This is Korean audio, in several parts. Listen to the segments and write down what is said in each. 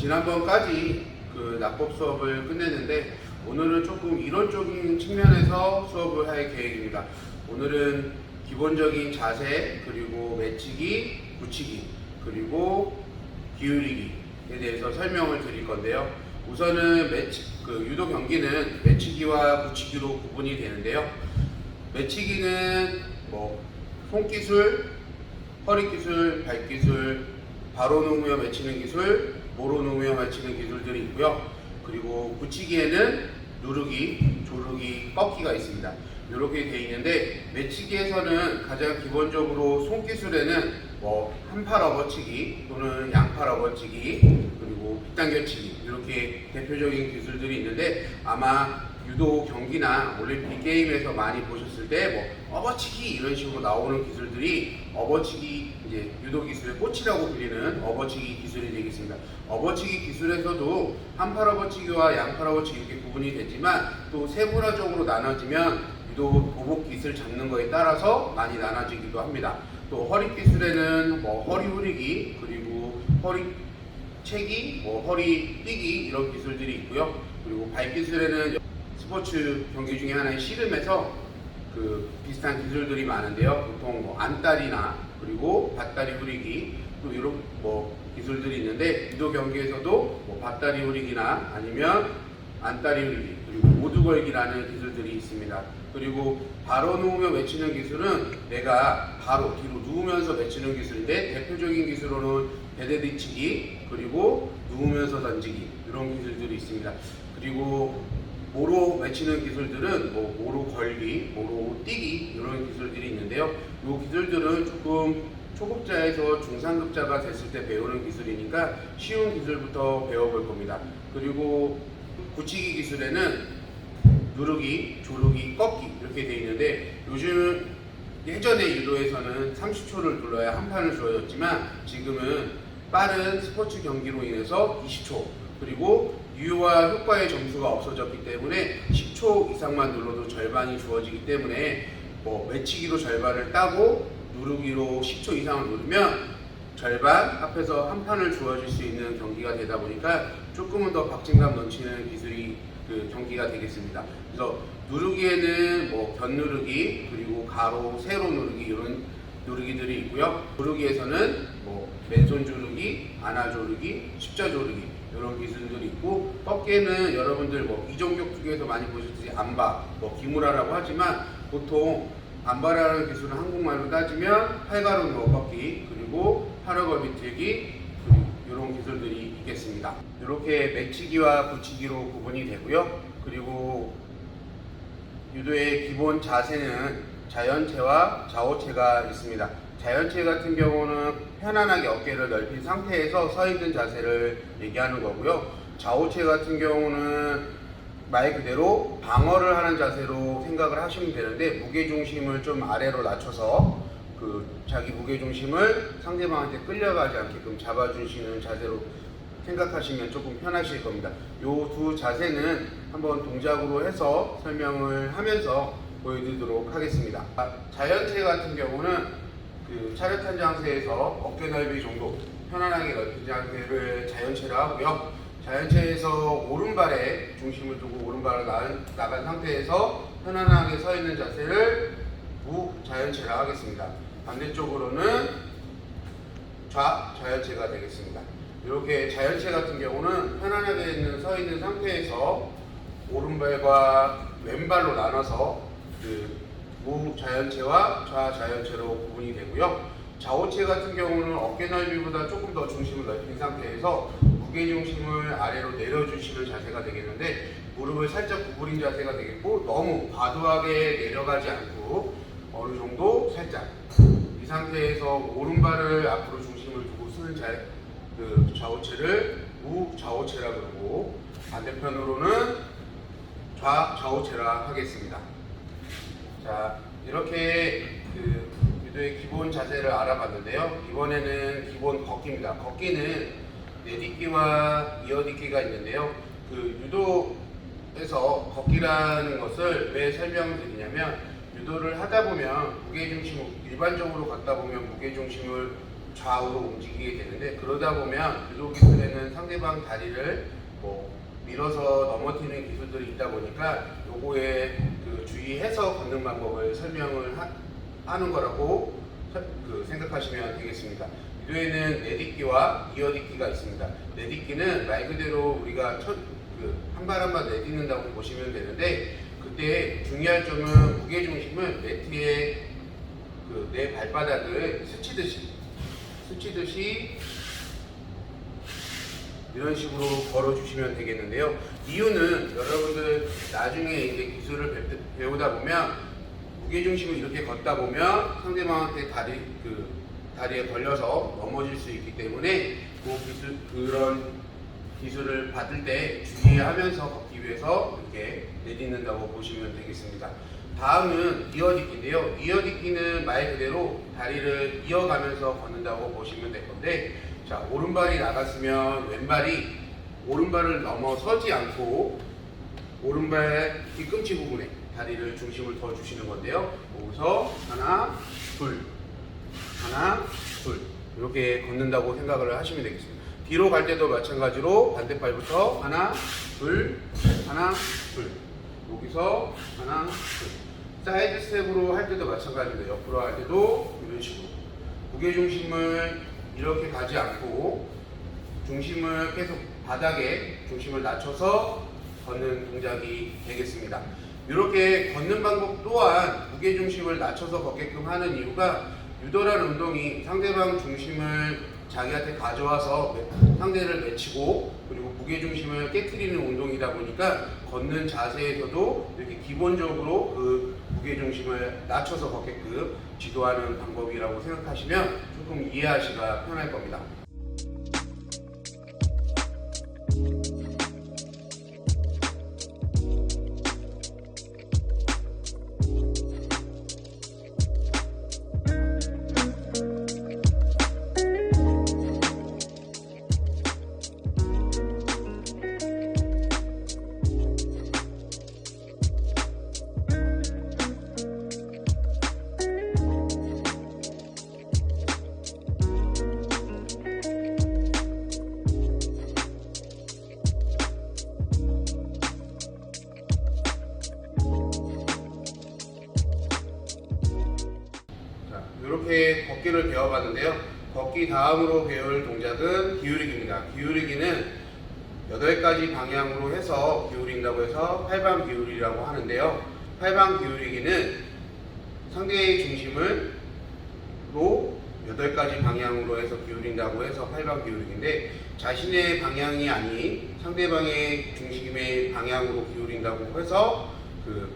지난번까지 그 납법 수업을 끝냈는데 오늘은 조금 이론적인 측면에서 수업을 할 계획입니다. 오늘은 기본적인 자세 그리고 매치기, 붙이기 그리고 기울이기에 대해서 설명을 드릴 건데요. 우선은 매치 그 유도 경기는 매치기와 붙이기로 구분이 되는데요. 매치기는 뭐 손기술, 허리 기술, 발 기술, 바로 누우며 맺히는 기술, 모로 누우며 맺히는 기술들이 있고요. 그리고 붙이기에는 누르기, 조르기, 꺾기가 있습니다. 이렇게 돼 있는데 매치기에서는 가장 기본적으로 손기술에는 뭐 한팔 업어치기 또는 양팔 업어치기 그리고 빗당겨치기 이렇게 대표적인 기술들이 있는데 아마 유도 경기나 올림픽 게임에서 많이 보셨을 때 뭐 업어치기 이런 식으로 나오는 기술들이 업어치기 이제 유도 기술의 꽃이라고 불리는 업어치기 기술이 되겠습니다. 업어치기 기술에서도 한팔 업어치기와 양팔 업어치기 이렇게 구분이 되지만 또 세분화적으로 나눠지면 유도 보복 기술 잡는 거에 따라서 많이 나눠지기도 합니다. 또 허리 기술에는 뭐 허리 후리기 그리고 허리 채기, 뭐 허리 뛰기 이런 기술들이 있고요. 그리고 발 기술에는 스포츠 경기 중에 하나인 씨름에서 그 비슷한 기술들이 많은데요. 보통 뭐 안다리나 그리고 밭다리 후리기 또 이런 뭐 기술들이 있는데 유도 경기에서도 뭐 밭다리 후리기나 아니면 안다리 후리기 그리고 모두걸기라는 기술들이 있습니다. 그리고 바로 누우며 외치는 기술은 내가 바로 뒤로 누우면서 외치는 기술인데 대표적인 기술로는 배대뒤치기 그리고 누우면서 던지기 이런 기술들이 있습니다. 그리고 모로 외치는 기술들은 뭐 모로 걸기, 모로 뛰기 이런 기술들이 있는데요. 이 기술들은 조금 초급자에서 중상급자가 됐을 때 배우는 기술이니까 쉬운 기술부터 배워볼 겁니다. 그리고 굳히기 기술에는 누르기, 조르기, 꺾기 이렇게 돼 있는데 요즘 예전에 유도에서는 30초를 눌러야 한 판을 주어졌지만 지금은 빠른 스포츠 경기로 인해서 20초 그리고 유효와 효과의 점수가 없어졌기 때문에 10초 이상만 눌러도 절반이 주어지기 때문에 뭐 매치기로 절반을 따고 누르기로 10초 이상을 누르면 절반 앞에서 한 판을 주어질 수 있는 경기가 되다 보니까 조금은 더 박진감 넘치는 기술이 그 경기가 되겠습니다. 그래서 누르기에는 뭐 견누르기 그리고 가로 세로 누르기 이런 누르기들이 있고요. 조르기에서는 뭐 맨손 조르기, 안아 조르기, 십자 조르기 이런 기술들이 있고 꺾기에는 여러분들 뭐 이종격 투기에서 많이 보셨듯이 안바, 뭐 기무라라고 하지만 보통 안바라는 기술은 한국말로 따지면 팔가루 누워 꺾기 그리고 팔어걸 비틀기 이런 기술들이 있겠습니다. 이렇게 매치기와 붙이기로 구분이 되고요. 그리고 유도의 기본 자세는 자연체와 좌우체가 있습니다. 자연체 같은 경우는 편안하게 어깨를 넓힌 상태에서 서 있는 자세를 얘기하는 거고요. 좌우체 같은 경우는 말 그대로 방어를 하는 자세로 생각을 하시면 되는데 무게 중심을 좀 아래로 낮춰서 그 자기 무게 중심을 상대방한테 끌려가지 않게끔 잡아주시는 자세로 생각하시면 조금 편하실 겁니다. 요 두 자세는 한번 동작으로 해서 설명을 하면서 보여드리도록 하겠습니다. 아, 자연체 같은 경우는 그 차렷한 자세에서 어깨 넓이 정도 편안하게 넓힌 자세를 자연체로 하고요. 자연체에서 오른발에 중심을 두고 오른발을 나간, 나간 상태에서 편안하게 서 있는 자세를 우자연체라 하겠습니다. 반대쪽으로는 좌 자연체가 되겠습니다. 이렇게 자연체 같은 경우는 편안하게 있는 서 있는 상태에서 오른발과 왼발로 나눠서 그 우자연체와 좌자연체로 구분이 되고요. 좌우체 같은 경우는 어깨 넓이보다 조금 더 중심을 넓힌 상태에서 무게 중심을 아래로 내려주시는 자세가 되겠는데 무릎을 살짝 구부린 자세가 되겠고 너무 과도하게 내려가지 않고 어느 정도 살짝 이 상태에서 오른발을 앞으로 중심을 두고 쓰는 자, 그 좌우체를 우좌우체라 그러고 반대편으로는 좌 좌우체라 하겠습니다. 자 이렇게 그 유도의 기본 자세를 알아봤는데요. 이번에는 기본 걷기입니다. 걷기는 내딛기와 이어딛기가 있는데요. 그 유도에서 걷기라는 것을 왜 설명드리냐면 유도를 하다 보면 무게 중심 일반적으로 걷다 보면 무게 중심을 좌우로 움직이게 되는데 그러다 보면 유도 기술에는 상대방 다리를 뭐 밀어서 넘어뜨리는 기술들이 있다 보니까 요거에 그 주의해서 걷는 방법을 설명을 하, 는 거라고 서- 그 생각하시면 되겠습니다. 유도에는 내딛기와 이어딛기가 있습니다. 내딛기는 말 그대로 우리가 그한발 한 발 내딛는다고 보시면 되는데 그때 중요할 점은 무게 중심을 매트에 그 내 발바닥을 스치듯이 스치듯이 이런 식으로 걸어주시면 되겠는데요. 이유는 여러분들 나중에 이제 기술을 배- 배우다 보면 무게 중심을 이렇게 걷다 보면 상대방한테 다리 그 다리에 걸려서 넘어질 수 있기 때문에 그 기술 그런 기술을 받을 때 주의하면서 걷기 위해서 이렇게 내딛는다고 보시면 되겠습니다. 다음은 이어딛기인데요. 이어딛기는 말 그대로 다리를 이어가면서 걷는다고 보시면 될 건데, 자 오른발이 나갔으면 왼발이 오른발을 넘어서지 않고 오른발 뒤꿈치 부분에 다리를 중심을 더 주시는 건데요. 여기서 하나, 둘, 하나, 둘 이렇게 걷는다고 생각을 하시면 되겠습니다. 뒤로 갈 때도 마찬가지로 반대발부터 하나, 둘, 하나, 둘 여기서 하나, 둘 사이드 스텝으로 할 때도 마찬가지입니다. 옆으로 할 때도 이런 식으로 무게 중심을 이렇게 가지 않고 중심을 계속 바닥에 중심을 낮춰서 걷는 동작이 되겠습니다. 이렇게 걷는 방법 또한 무게 중심을 낮춰서 걷게끔 하는 이유가 유도라는 운동이 상대방 중심을 자기한테 가져와서 매- 상대를 맺히고 그리고 무게 중심을 깨뜨리는 운동이다 보니까 걷는 자세에서도 이렇게 기본적으로 그 무게 중심을 낮춰서 걷게끔 지도하는 방법이라고 생각하시면 조금 이해하시기가 편할 겁니다. 이렇게 걷기를 배워봤는데요. 걷기 다음으로 배울 동작은 기울이기입니다. 기울이기는 8가지 방향으로 해서 기울인다고 해서 팔방 기울이라고 하는데요. 팔방 기울이기는 상대의 중심을 로 8가지 방향으로 해서 기울인다고 해서 팔방 기울이기인데 자신의 방향이 아닌 상대방의 중심의 방향으로 기울인다고 해서 그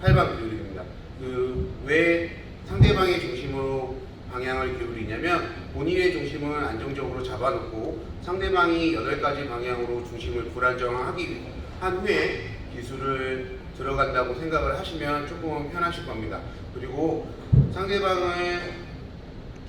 팔방 기울이기입니다. 그왜 상대방의 중심으로 방향을 기울이냐면 본인의 중심은 안정적으로 잡아놓고 상대방이 8가지 방향으로 중심을 불안정하기 한 후에 기술을 들어간다고 생각을 하시면 조금은 편하실 겁니다. 그리고 상대방을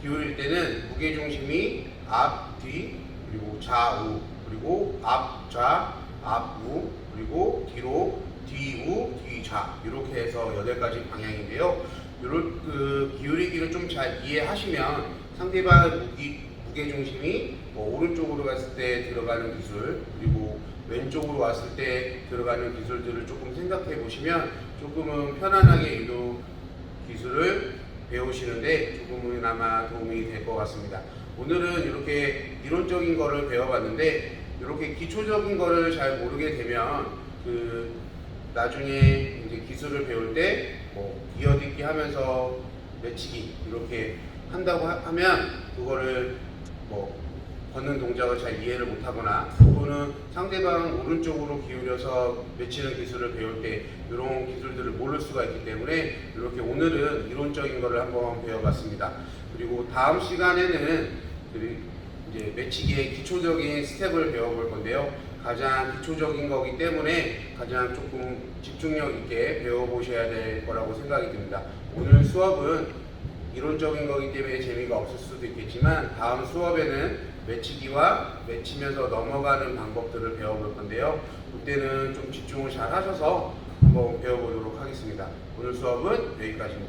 기울일 때는 무게 중심이 앞, 뒤, 그리고 좌우, 그리고 앞, 좌, 앞, 우, 그리고 뒤로 뒤, 우, 뒤, 좌 이렇게 해서 여덟 가지 방향인데요. 이런 그 기울이기를 좀 잘 이해하시면 상대방의 무기, 무게 중심이 뭐 오른쪽으로 갔을 때 들어가는 기술 그리고 왼쪽으로 왔을 때 들어가는 기술들을 조금 생각해 보시면 조금은 편안하게 유도 기술을 배우시는데 조금은아마 도움이 될 것 같습니다. 오늘은 이렇게 이론적인 거를 배워봤는데 이렇게 기초적인 거를 잘 모르게 되면 그 나중에 이제 기술을 배울 때 뭐 이어듣기 하면서 외치기 이렇게 한다고 하- 하면 그거를 뭐 걷는 동작을 잘 이해를 못하거나 또는 상대방 오른쪽으로 기울여서 외치는 기술을 배울 때 이런 기술들을 모를 수가 있기 때문에 이렇게 오늘은 이론적인 거를 한번 배워봤습니다. 그리고 다음 시간에는 그 이제 매치기의 기초적인 스텝을 배워볼 건데요. 가장 기초적인 거기 때문에 가장 조금 집중력 있게 배워보셔야 될 거라고 생각이 듭니다. 오늘 수업은 이론적인 거기 때문에 재미가 없을 수도 있겠지만 다음 수업에는 매치기와 매치면서 넘어가는 방법들을 배워볼 건데요. 그때는 좀 집중을 잘 하셔서 한번 배워보도록 하겠습니다. 오늘 수업은 여기까지입니다.